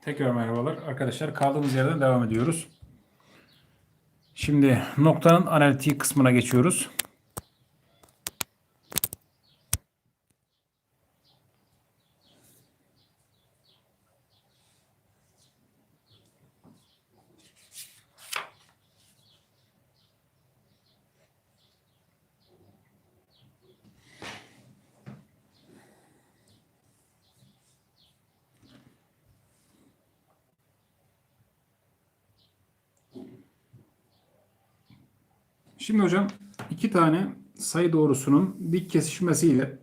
Tekrar merhabalar. Arkadaşlar kaldığımız yerden devam ediyoruz. Şimdi noktanın analitiği kısmına geçiyoruz. Şimdi hocam iki tane sayı doğrusunun dik kesişmesiyle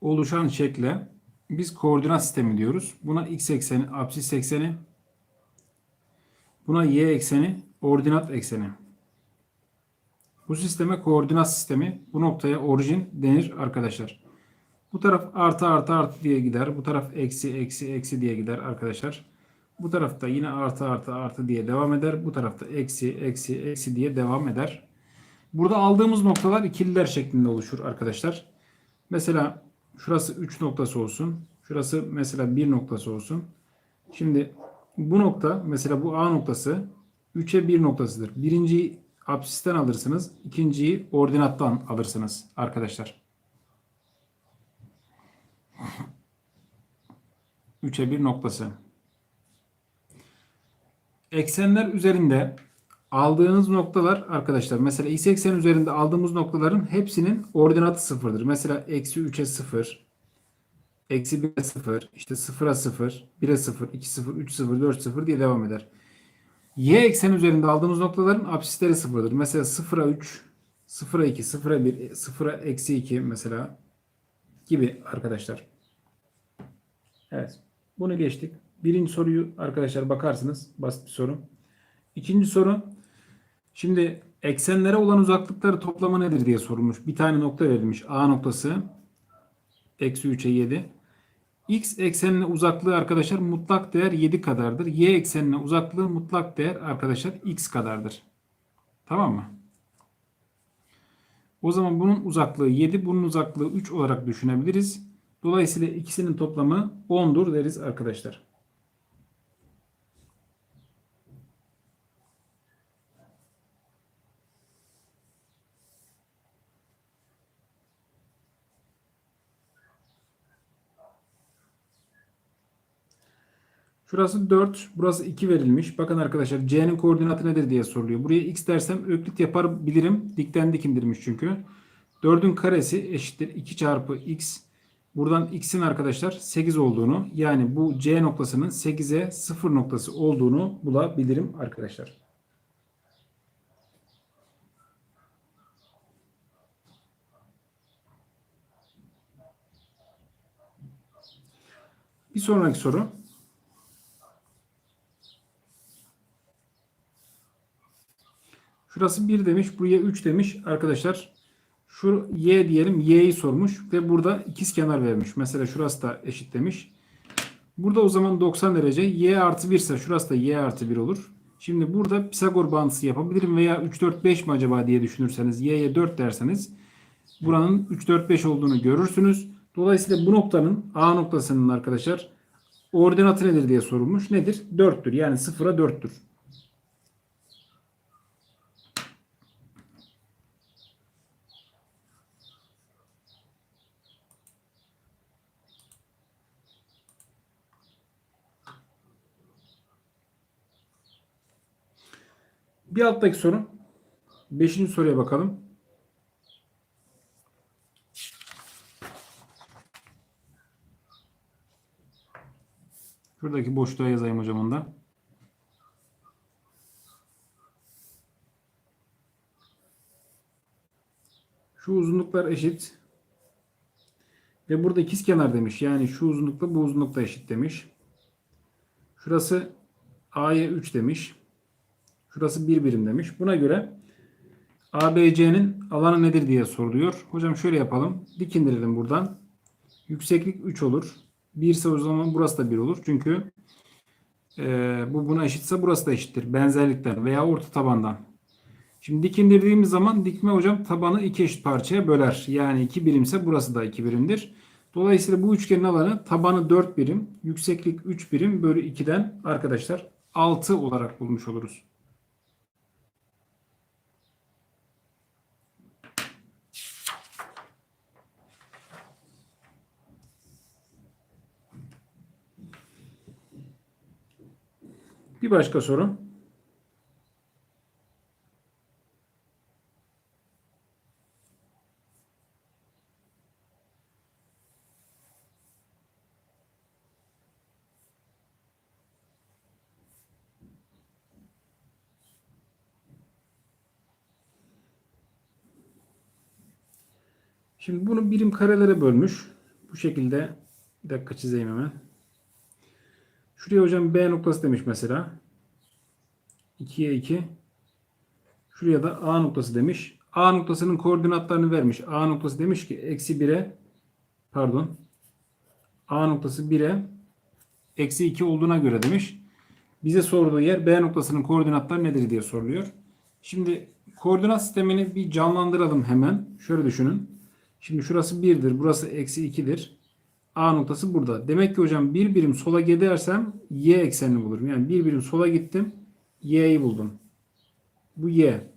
oluşan şekle biz koordinat sistemi diyoruz. Buna x ekseni, apsis ekseni, buna y ekseni, ordinat ekseni. Bu sisteme koordinat sistemi, bu noktaya orijin denir arkadaşlar. Bu taraf artı artı artı diye gider. Bu taraf eksi eksi eksi diye gider arkadaşlar. Bu tarafta yine artı artı artı diye devam eder. Bu tarafta eksi eksi eksi diye devam eder. Burada aldığımız noktalar ikililer şeklinde oluşur arkadaşlar. Mesela şurası 3 noktası olsun. Şurası mesela 1 noktası olsun. Şimdi bu nokta mesela bu A noktası 3'e 1 noktasıdır. Birinciyi apsisten alırsınız. ikinciyi ordinattan alırsınız arkadaşlar. 3'e 1 noktası. Eksenler üzerinde aldığınız noktalar arkadaşlar mesela x eksen üzerinde aldığımız noktaların hepsinin ordinatı sıfırdır. Mesela eksi 3'e 0, eksi 1'e 0, işte 0'a 0, 1'e 0, 2 0, 3 0, 4 0 diye devam eder. Y eksen üzerinde aldığımız noktaların apsisleri sıfırdır. Mesela 0'a 3, 0'a 2, 0'a 1, 0'a eksi 2 mesela gibi arkadaşlar. Evet. Bunu geçtik. Birinci soruyu arkadaşlar bakarsınız. Basit bir soru. İkinci soru. Şimdi eksenlere olan uzaklıkları toplamı nedir diye sorulmuş. Bir tane nokta verilmiş. A noktası eksi 3'e 7. X eksenine uzaklığı arkadaşlar mutlak değer 7 kadardır. Y eksenine uzaklığı mutlak değer arkadaşlar x kadardır. Tamam mı? O zaman bunun uzaklığı 7, bunun uzaklığı 3 olarak düşünebiliriz. Dolayısıyla ikisinin toplamı 10'dur deriz arkadaşlar. Şurası 4, burası 2 verilmiş. Bakın arkadaşlar C'nin koordinatı nedir diye soruluyor. Buraya x dersem öklit yapabilirim. Dikten dikimdirmiş çünkü. 4'ün karesi eşittir 2 çarpı x. Buradan x'in arkadaşlar 8 olduğunu yani bu C noktasının 8'e 0 noktası olduğunu bulabilirim arkadaşlar. Bir sonraki soru. Şurası 1 demiş. Buraya 3 demiş. Arkadaşlar şu y diyelim. y'yi sormuş. Ve burada ikiz kenar vermiş. Mesela şurası da eşit demiş. Burada o zaman 90 derece. y artı 1 ise şurası da y artı 1 olur. Şimdi burada Pisagor bağıntısı yapabilirim. Veya 3, 4, 5 mi acaba diye düşünürseniz. y'ye 4 derseniz. Buranın 3, 4, 5 olduğunu görürsünüz. Dolayısıyla bu noktanın A noktasının arkadaşlar ordinatı nedir diye sorulmuş. Nedir? 4'tür. Yani 0'a 4'tür. Bir alttaki soru. Beşinci soruya bakalım. Şuradaki boşluğa yazayım hocam onda. Şu uzunluklar eşit. Ve burada ikiz kenar demiş. Yani şu uzunlukla bu uzunlukla eşit demiş. Şurası A'ya 3 demiş. Şurası 1 birim demiş. Buna göre ABC'nin alanı nedir diye soruluyor. Hocam şöyle yapalım. Dik indirelim buradan. Yükseklik 3 olur. 1 ise o zaman burası da 1 olur. Çünkü e, bu buna eşitse burası da eşittir. Benzerlikten veya orta tabandan. Şimdi dik indirdiğimiz zaman dikme hocam tabanı iki eşit parçaya böler. Yani 2 birimse burası da 2 birimdir. Dolayısıyla bu üçgenin alanı tabanı 4 birim, yükseklik 3 birim bölü 2'den arkadaşlar 6 olarak bulmuş oluruz. Bir başka soru. Şimdi bunu birim karelere bölmüş. Bu şekilde bir dakika çizeyim hemen. Şuraya hocam B noktası demiş mesela. 2'ye 2. Şuraya da A noktası demiş. A noktasının koordinatlarını vermiş. A noktası demiş ki eksi 1'e pardon A noktası 1'e eksi 2 olduğuna göre demiş. Bize sorduğu yer B noktasının koordinatları nedir diye soruluyor. Şimdi koordinat sistemini bir canlandıralım hemen. Şöyle düşünün. Şimdi şurası 1'dir. Burası eksi 2'dir. A noktası burada. Demek ki hocam bir birim sola gidersem y eksenini bulurum. Yani bir birim sola gittim. Y'yi buldum. Bu y.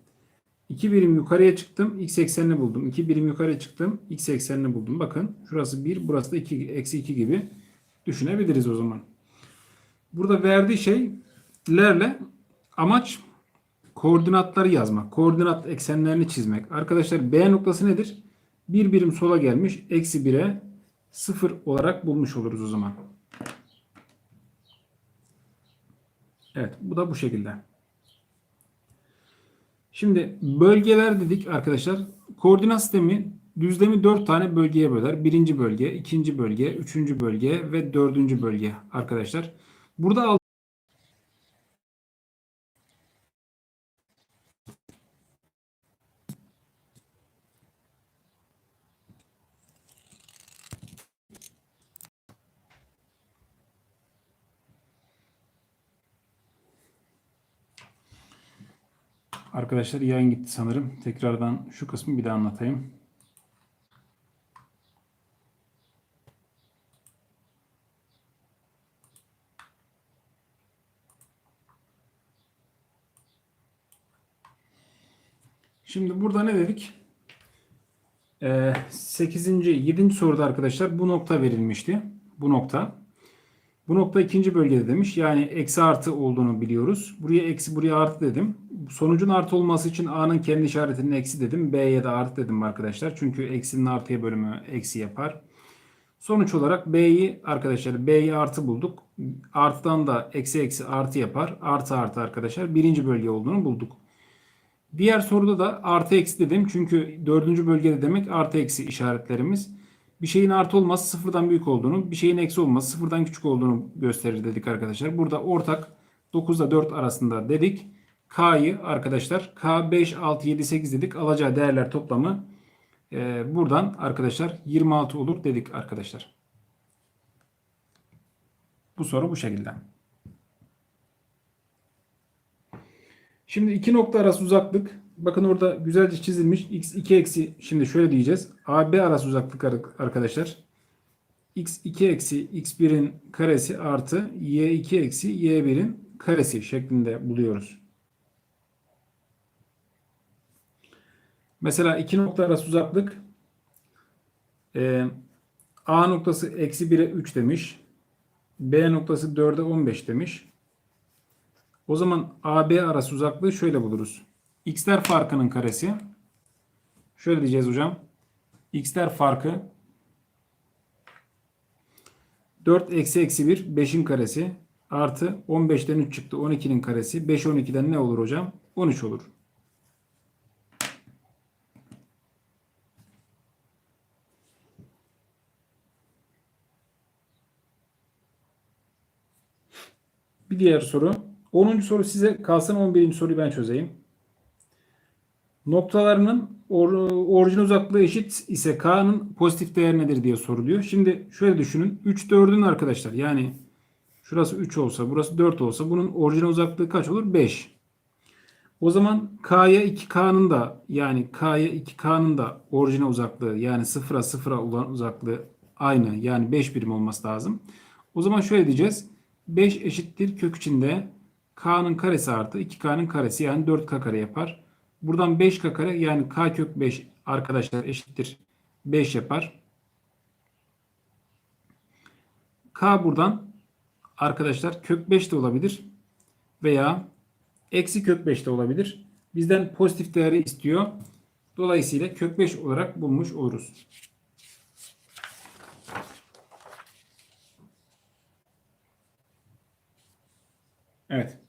İki birim yukarıya çıktım. X eksenini buldum. İki birim yukarıya çıktım. X eksenini buldum. Bakın şurası 1. Burası da 2, eksi 2 gibi düşünebiliriz o zaman. Burada verdiği şeylerle amaç koordinatları yazmak. Koordinat eksenlerini çizmek. Arkadaşlar B noktası nedir? Bir birim sola gelmiş. Eksi 1'e 0 olarak bulmuş oluruz o zaman. Evet bu da bu şekilde. Şimdi bölgeler dedik arkadaşlar. Koordinat sistemi düzlemi 4 tane bölgeye böler. Birinci bölge, ikinci bölge, üçüncü bölge ve dördüncü bölge arkadaşlar. Burada Arkadaşlar yayın gitti sanırım. Tekrardan şu kısmı bir daha anlatayım. Şimdi burada ne dedik? Ee, 8. 7. soruda arkadaşlar bu nokta verilmişti. Bu nokta. Bu nokta ikinci bölgede demiş. Yani eksi artı olduğunu biliyoruz. Buraya eksi buraya artı dedim. Sonucun artı olması için A'nın kendi işaretinin eksi dedim. B'ye de artı dedim arkadaşlar. Çünkü eksinin artıya bölümü eksi yapar. Sonuç olarak B'yi arkadaşlar B'yi artı bulduk. Artıdan da eksi eksi artı yapar. Artı artı arkadaşlar birinci bölge olduğunu bulduk. Diğer soruda da artı eksi dedim. Çünkü dördüncü bölgede demek artı eksi işaretlerimiz. Bir şeyin artı olması sıfırdan büyük olduğunu, bir şeyin eksi olması sıfırdan küçük olduğunu gösterir dedik arkadaşlar. Burada ortak 9 ile 4 arasında dedik. K'yı arkadaşlar K 5, 6, 7, 8 dedik. Alacağı değerler toplamı e, buradan arkadaşlar 26 olur dedik arkadaşlar. Bu soru bu şekilde. Şimdi iki nokta arası uzaklık. Bakın orada güzelce çizilmiş. X2 eksi şimdi şöyle diyeceğiz. AB arası uzaklık arkadaşlar. X2 eksi X1'in karesi artı Y2 eksi Y1'in karesi şeklinde buluyoruz. Mesela iki nokta arası uzaklık e, A noktası eksi 1'e 3 demiş. B noktası 4'e 15 demiş. O zaman AB arası uzaklığı şöyle buluruz. X'ler farkının karesi. Şöyle diyeceğiz hocam. X'ler farkı 4 eksi eksi 1 5'in karesi artı 15'ten 3 çıktı 12'nin karesi 5 12'den ne olur hocam? 13 olur. Bir diğer soru. 10. soru size kalsın 11. soruyu ben çözeyim. Noktalarının or, orijin uzaklığı eşit ise K'nın pozitif değer nedir diye soruluyor. Şimdi şöyle düşünün. 3 4'ün arkadaşlar yani şurası 3 olsa burası 4 olsa bunun orijin uzaklığı kaç olur? 5. O zaman K'ya 2K'nın da yani K'ya 2K'nın da orijine uzaklığı yani 0'a 0'a olan uzaklığı aynı. Yani 5 birim olması lazım. O zaman şöyle diyeceğiz. 5 eşittir kök içinde k'nın karesi artı 2k'nın karesi yani 4k kare yapar. Buradan 5k kare yani k kök 5 arkadaşlar eşittir 5 yapar. K buradan arkadaşlar kök 5 de olabilir veya eksi kök 5 de olabilir. Bizden pozitif değeri istiyor. Dolayısıyla kök 5 olarak bulmuş oluruz. Evet.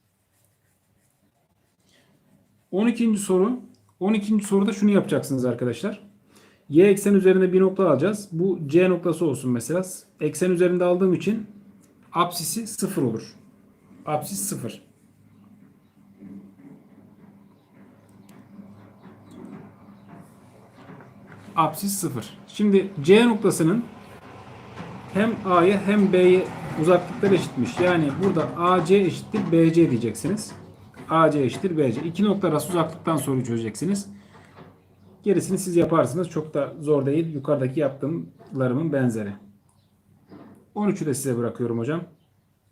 12. soru. 12. soruda şunu yapacaksınız arkadaşlar. Y eksen üzerinde bir nokta alacağız. Bu C noktası olsun mesela. Eksen üzerinde aldığım için apsisi 0 olur. Apsis 0. Apsis 0. Şimdi C noktasının hem A'ya hem B'ye uzaklıklar eşitmiş. Yani burada AC eşittir BC diyeceksiniz. AC eşittir BC. İki nokta arası uzaklıktan soruyu çözeceksiniz. Gerisini siz yaparsınız. Çok da zor değil. Yukarıdaki yaptığımlarımın benzeri. 13'ü de size bırakıyorum hocam.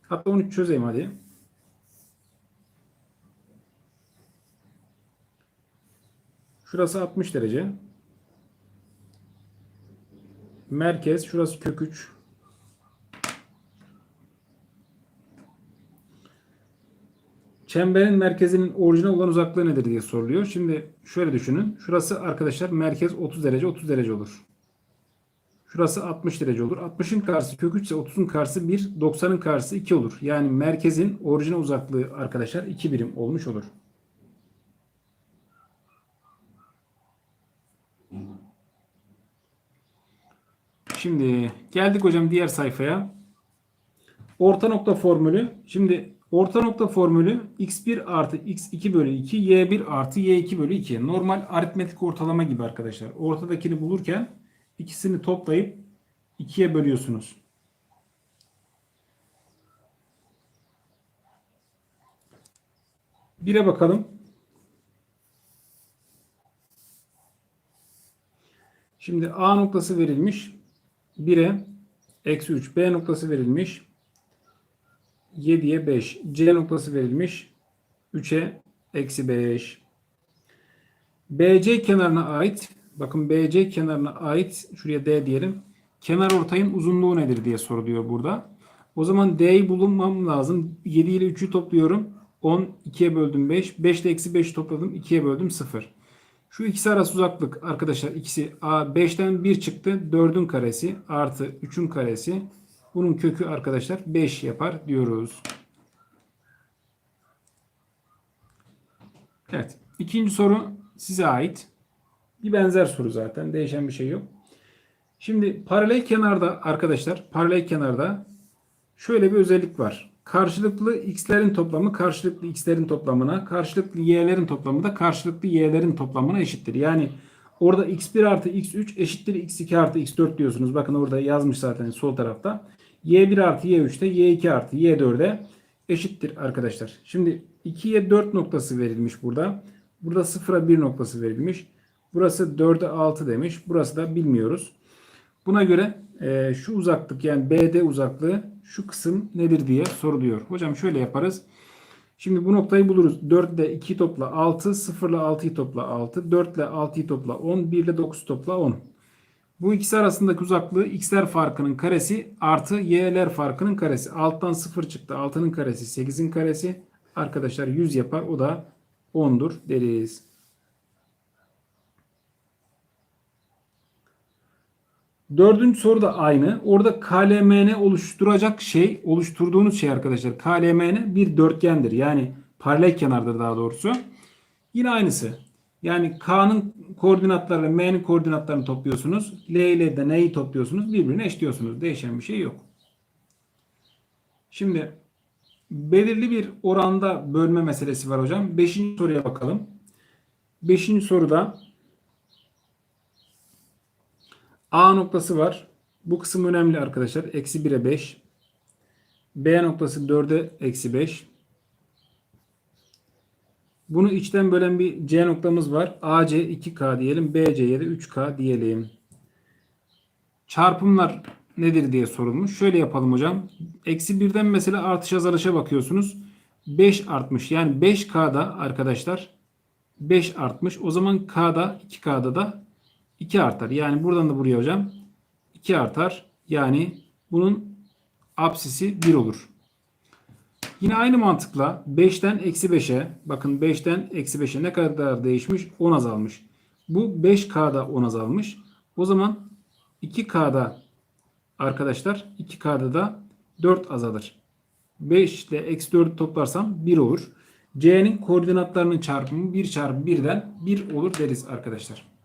Hatta 13 çözeyim hadi. Şurası 60 derece. Merkez. Şurası kök 3. Çemberin merkezinin orijinal olan uzaklığı nedir diye soruluyor. Şimdi şöyle düşünün. Şurası arkadaşlar merkez 30 derece 30 derece olur. Şurası 60 derece olur. 60'ın karşısı kök 3 ise 30'un karşısı 1, 90'ın karşısı 2 olur. Yani merkezin orijinal uzaklığı arkadaşlar 2 birim olmuş olur. Şimdi geldik hocam diğer sayfaya. Orta nokta formülü. Şimdi orta nokta formülü x1 artı x2 bölü 2 y1 artı y2 bölü 2. Normal aritmetik ortalama gibi arkadaşlar. Ortadakini bulurken ikisini toplayıp 2'ye bölüyorsunuz. Bire bakalım. Şimdi A noktası verilmiş. 1'e eksi 3. B noktası verilmiş. 7'ye 5. C noktası verilmiş. 3'e eksi 5. BC kenarına ait. Bakın BC kenarına ait. Şuraya D diyelim. Kenar ortayın uzunluğu nedir diye soruluyor burada. O zaman D'yi bulunmam lazım. 7 ile 3'ü topluyorum. 10 2'ye böldüm 5. 5 ile eksi 5 topladım. 2'ye böldüm 0. Şu ikisi arası uzaklık arkadaşlar ikisi A 5'ten 1 çıktı. 4'ün karesi artı 3'ün karesi. Bunun kökü arkadaşlar 5 yapar diyoruz. Evet. ikinci soru size ait. Bir benzer soru zaten. Değişen bir şey yok. Şimdi paralel kenarda arkadaşlar paralel kenarda şöyle bir özellik var. Karşılıklı x'lerin toplamı karşılıklı x'lerin toplamına, karşılıklı y'lerin toplamı da karşılıklı y'lerin toplamına eşittir. Yani orada x1 artı x3 eşittir x2 artı x4 diyorsunuz. Bakın orada yazmış zaten sol tarafta. Y1 artı y3'te y2 artı y4'e eşittir arkadaşlar. Şimdi 2'ye 4 noktası verilmiş burada. Burada 0'a 1 noktası verilmiş. Burası 4'e 6 demiş. Burası da bilmiyoruz. Buna göre e, şu uzaklık yani BD uzaklığı şu kısım nedir diye soruluyor. Hocam şöyle yaparız. Şimdi bu noktayı buluruz. 4 ile 2 topla 6, 0 ile 6'yı topla 6, 4 ile 6'yı topla 10, 1 ile 9 topla 10. Bu ikisi arasındaki uzaklığı x'ler farkının karesi artı y'ler farkının karesi. Alttan 0 çıktı. 6'nın karesi 8'in karesi. Arkadaşlar 100 yapar. O da 10'dur deriz. Dördüncü soru da aynı. Orada KLMN oluşturacak şey, oluşturduğunuz şey arkadaşlar. KLMN bir dörtgendir. Yani paralel kenardır daha doğrusu. Yine aynısı. Yani K'nın koordinatlarıyla M'nin koordinatlarını topluyorsunuz. L ile de N'yi topluyorsunuz. Birbirine eşliyorsunuz. Değişen bir şey yok. Şimdi belirli bir oranda bölme meselesi var hocam. Beşinci soruya bakalım. Beşinci soruda A noktası var. Bu kısım önemli arkadaşlar. Eksi 1'e 5. B noktası 4'e eksi 5. Bunu içten bölen bir C noktamız var. AC 2K diyelim. BC'ye de 3K diyelim. Çarpımlar nedir diye sorulmuş. Şöyle yapalım hocam. Eksi birden mesela artış azalışa bakıyorsunuz. 5 artmış. Yani 5K'da arkadaşlar 5 artmış. O zaman K'da 2K'da da 2 artar. Yani buradan da buraya hocam 2 artar. Yani bunun apsisi 1 olur. Yine aynı mantıkla 5'ten eksi 5'e bakın 5'ten eksi 5'e ne kadar değişmiş? 10 azalmış. Bu 5K'da 10 azalmış. O zaman 2K'da arkadaşlar 2K'da da 4 azalır. 5 ile eksi 4'ü toplarsam 1 olur. C'nin koordinatlarının çarpımı 1 çarpı 1'den 1 olur deriz arkadaşlar.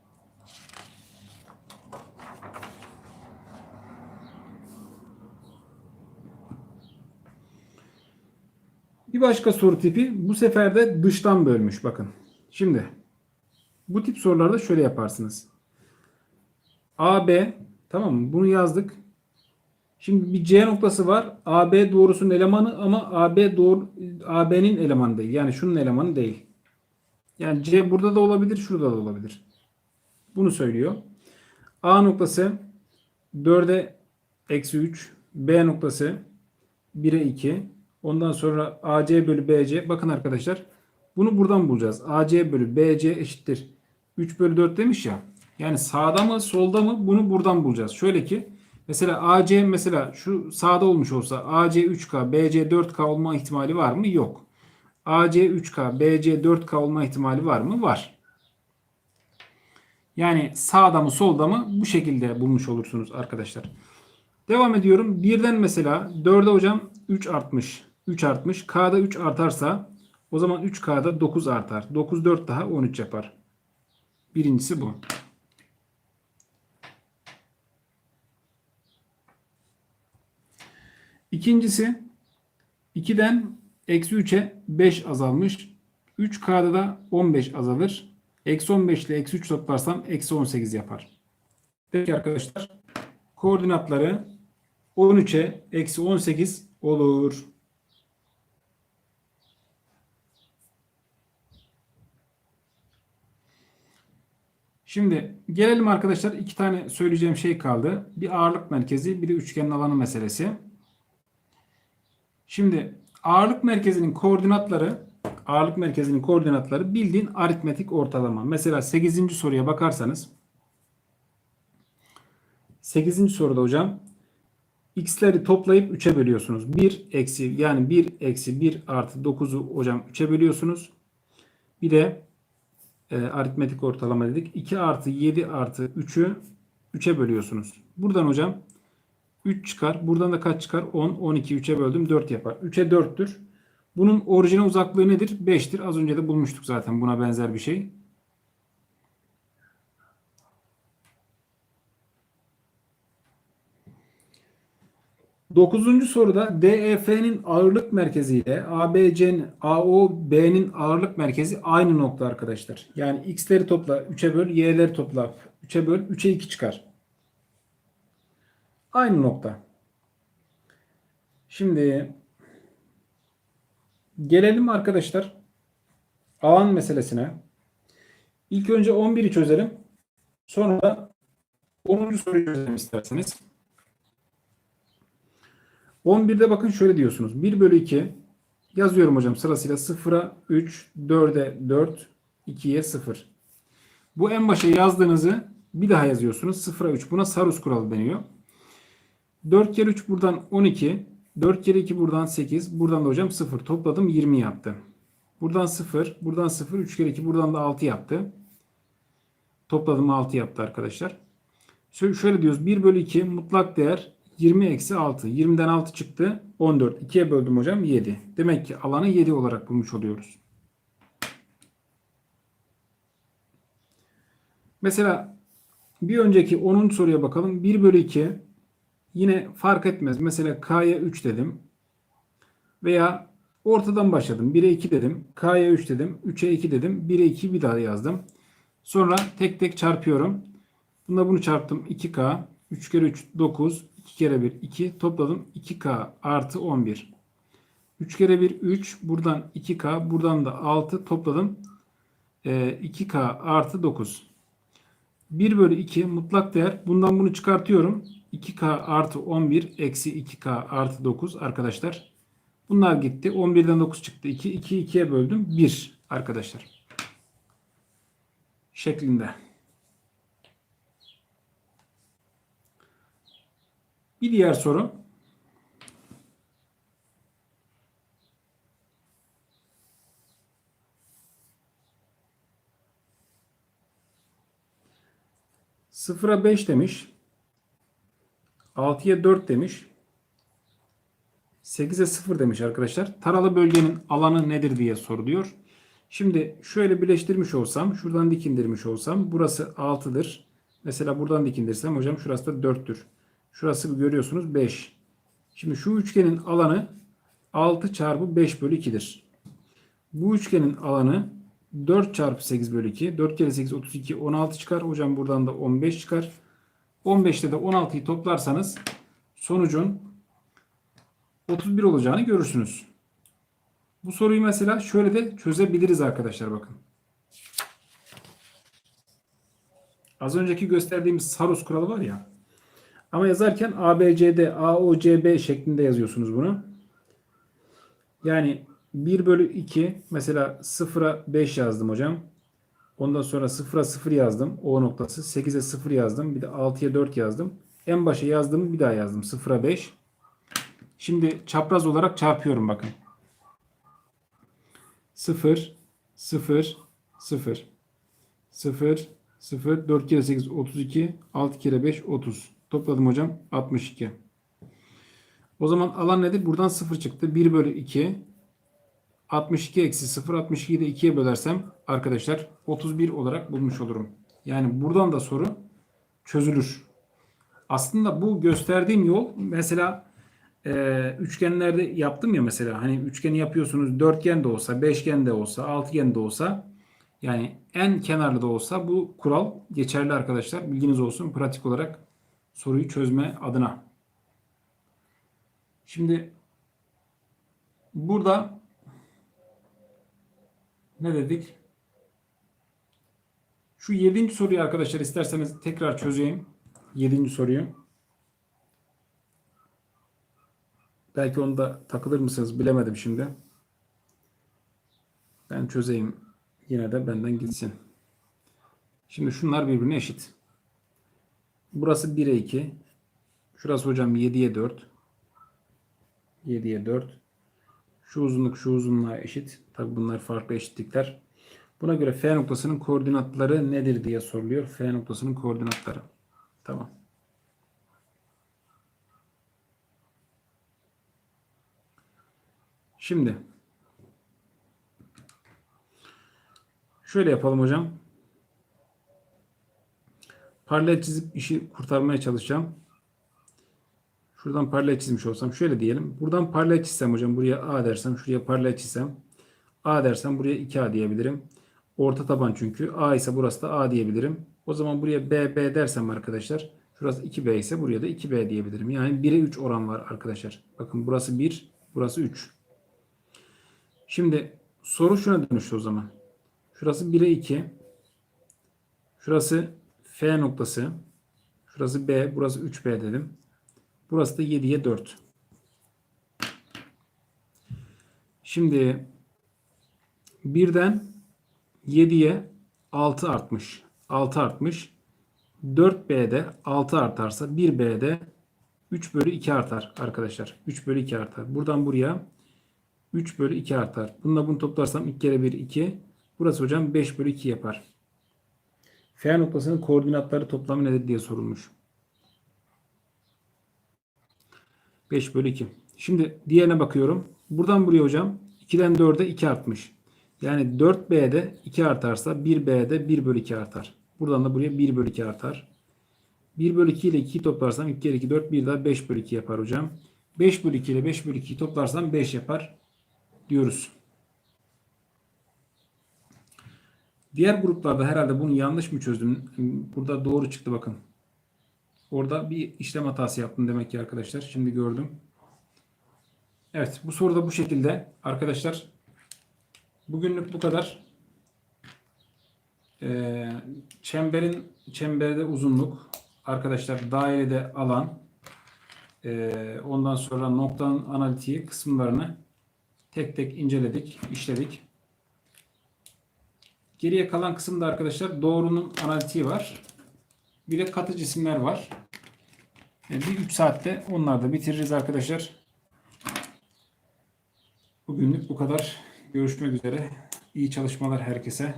Bir başka soru tipi bu sefer de dıştan bölmüş bakın. Şimdi bu tip sorularda şöyle yaparsınız. AB tamam mı? Bunu yazdık. Şimdi bir C noktası var. AB doğrusunun elemanı ama AB doğru AB'nin elemanı değil. Yani şunun elemanı değil. Yani C burada da olabilir, şurada da olabilir. Bunu söylüyor. A noktası 4'e eksi 3. B noktası 1'e 2. Ondan sonra AC bölü BC. Bakın arkadaşlar. Bunu buradan bulacağız. AC bölü BC eşittir. 3 bölü 4 demiş ya. Yani sağda mı solda mı bunu buradan bulacağız. Şöyle ki mesela AC mesela şu sağda olmuş olsa AC 3K BC 4K olma ihtimali var mı? Yok. AC 3K BC 4K olma ihtimali var mı? Var. Yani sağda mı solda mı bu şekilde bulmuş olursunuz arkadaşlar. Devam ediyorum. Birden mesela 4'e hocam 3 artmış. 3 artmış. K'da 3 artarsa o zaman 3K'da 9 artar. 9 4 daha 13 yapar. Birincisi bu. İkincisi 2'den eksi 3'e 5 azalmış. 3K'da da 15 azalır. Eksi 15 ile eksi 3 toplarsam eksi 18 yapar. Peki arkadaşlar koordinatları 13'e eksi 18 olur. Şimdi gelelim arkadaşlar iki tane söyleyeceğim şey kaldı. Bir ağırlık merkezi bir de üçgenin alanı meselesi. Şimdi ağırlık merkezinin koordinatları ağırlık merkezinin koordinatları bildiğin aritmetik ortalama. Mesela 8. soruya bakarsanız 8. soruda hocam x'leri toplayıp 3'e bölüyorsunuz. 1 eksi yani 1 eksi 1 artı 9'u hocam 3'e bölüyorsunuz. Bir de e, aritmetik ortalama dedik. 2 artı 7 artı 3'ü 3'e bölüyorsunuz. Buradan hocam 3 çıkar. Buradan da kaç çıkar? 10, 12, 3'e böldüm 4 yapar. 3'e 4'tür. Bunun orijine uzaklığı nedir? 5'tir. Az önce de bulmuştuk zaten buna benzer bir şey. Dokuzuncu soruda DEF'nin ağırlık merkezi ile ABC'nin AOB'nin ağırlık merkezi aynı nokta arkadaşlar. Yani x'leri topla 3'e böl, y'leri topla 3'e böl, 3'e 2 çıkar. Aynı nokta. Şimdi gelelim arkadaşlar alan meselesine. İlk önce 11'i çözelim. Sonra da 10. soruyu çözelim isterseniz. 11'de bakın şöyle diyorsunuz. 1 bölü 2 yazıyorum hocam sırasıyla 0'a 3, 4'e 4, 2'ye 0. Bu en başa yazdığınızı bir daha yazıyorsunuz. 0'a 3. Buna Sarus kuralı deniyor. 4 kere 3 buradan 12. 4 kere 2 buradan 8. Buradan da hocam 0. Topladım 20 yaptı. Buradan 0. Buradan 0. 3 kere 2 buradan da 6 yaptı. Topladım 6 yaptı arkadaşlar. Şöyle diyoruz. 1 bölü 2 mutlak değer 20 eksi 6. 20'den 6 çıktı. 14. 2'ye böldüm hocam 7. Demek ki alanı 7 olarak bulmuş oluyoruz. Mesela bir önceki 10. soruya bakalım. 1 bölü 2 yine fark etmez. Mesela K'ya 3 dedim. Veya ortadan başladım. 1'e 2 dedim. K'ya 3 dedim. 3'e 2 dedim. 1'e 2 bir daha yazdım. Sonra tek tek çarpıyorum. Bunda bunu çarptım. 2K. 3 kere 3 9. 2 kere 1 2 topladım 2K artı 11. 3 kere 1 3 buradan 2K buradan da 6 topladım. E, 2K artı 9. 1 bölü 2 mutlak değer. Bundan bunu çıkartıyorum. 2K artı 11 eksi 2K artı 9 arkadaşlar. Bunlar gitti. 11'den 9 çıktı. 2. 2 2'ye böldüm. 1 arkadaşlar. Şeklinde. Bir diğer soru. Sıfıra 5 demiş. 6'ya 4 demiş. 8'e 0 demiş arkadaşlar. Taralı bölgenin alanı nedir diye soruluyor. Şimdi şöyle birleştirmiş olsam, şuradan dik indirmiş olsam burası 6'dır. Mesela buradan dik indirsem hocam şurası da 4'tür. Şurası görüyorsunuz 5. Şimdi şu üçgenin alanı 6 çarpı 5 bölü 2'dir. Bu üçgenin alanı 4 çarpı 8 bölü 2. 4 kere 8 32 16 çıkar. Hocam buradan da 15 çıkar. 15'te de 16'yı toplarsanız sonucun 31 olacağını görürsünüz. Bu soruyu mesela şöyle de çözebiliriz arkadaşlar bakın. Az önceki gösterdiğimiz Saros kuralı var ya. Ama yazarken ABCD, AOCB şeklinde yazıyorsunuz bunu. Yani 1 bölü 2 mesela 0'a 5 yazdım hocam. Ondan sonra 0'a 0 yazdım. O noktası. 8'e 0 yazdım. Bir de 6'ya 4 yazdım. En başa yazdığımı bir daha yazdım. 0'a 5. Şimdi çapraz olarak çarpıyorum bakın. 0, 0, 0, 0, 0, 4 kere 8 32, 6 kere 5 30. Topladım hocam 62. O zaman alan nedir? Buradan 0 çıktı. 1 bölü 2. 62 eksi 0. 62'yi de 2'ye bölersem arkadaşlar 31 olarak bulmuş olurum. Yani buradan da soru çözülür. Aslında bu gösterdiğim yol mesela e, üçgenlerde yaptım ya mesela hani üçgeni yapıyorsunuz dörtgen de olsa, beşgen de olsa, altıgen de olsa yani en kenarlı da olsa bu kural geçerli arkadaşlar. Bilginiz olsun pratik olarak soruyu çözme adına. Şimdi burada ne dedik? Şu yedinci soruyu arkadaşlar isterseniz tekrar çözeyim. Yedinci soruyu. Belki onu da takılır mısınız bilemedim şimdi. Ben çözeyim. Yine de benden gitsin. Şimdi şunlar birbirine eşit. Burası 1'e 2. Şurası hocam 7'ye 4. 7'ye 4. Şu uzunluk şu uzunluğa eşit. Tabi bunlar farklı eşitlikler. Buna göre F noktasının koordinatları nedir diye soruluyor. F noktasının koordinatları. Tamam. Şimdi şöyle yapalım hocam. Paralel çizip işi kurtarmaya çalışacağım. Şuradan paralel çizmiş olsam şöyle diyelim. Buradan paralel çizsem hocam buraya A dersem şuraya paralel çizsem A dersem buraya 2A diyebilirim. Orta taban çünkü. A ise burası da A diyebilirim. O zaman buraya B, B dersem arkadaşlar şurası 2B ise buraya da 2B diyebilirim. Yani 1'e 3 oran var arkadaşlar. Bakın burası 1, burası 3. Şimdi soru şuna dönüştü o zaman. Şurası 1'e 2. Şurası F noktası. Şurası B, burası 3B dedim. Burası da 7'ye 4. Şimdi birden 7'ye 6 artmış. 6 artmış. 4B'de 6 artarsa 1B'de 3 bölü 2 artar arkadaşlar. 3 bölü 2 artar. Buradan buraya 3 bölü 2 artar. Bununla bunu toplarsam 2 kere 1 2. Burası hocam 5 bölü 2 yapar. F noktasının koordinatları toplamı nedir diye sorulmuş. 5 bölü 2. Şimdi diğerine bakıyorum. Buradan buraya hocam 2'den 4'e 2 artmış. Yani 4B'de 2 artarsa 1B'de 1 bölü 2 artar. Buradan da buraya 1 bölü 2 artar. 1 bölü 2 ile 2'yi toplarsam 2 kere 2 4 bir daha 5 bölü 2 yapar hocam. 5 bölü 2 ile 5 bölü 2'yi toplarsam 5 yapar diyoruz. Diğer gruplarda herhalde bunu yanlış mı çözdüm? Burada doğru çıktı bakın. Orada bir işlem hatası yaptım demek ki arkadaşlar. Şimdi gördüm. Evet bu soruda bu şekilde arkadaşlar. Bugünlük bu kadar. Ee, çemberin çemberde uzunluk arkadaşlar dairede alan e, ondan sonra noktanın analitiği kısımlarını tek tek inceledik, işledik. Geriye kalan kısımda arkadaşlar doğrunun analitiği var. Bir de katı cisimler var. E, bir 3 saatte onları da bitiririz arkadaşlar. Bugünlük bu kadar. Görüşmek üzere. İyi çalışmalar herkese.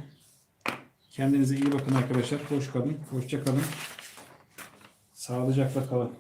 Kendinize iyi bakın arkadaşlar. Hoş kalın. Hoşça kalın. Sağlıcakla kalın.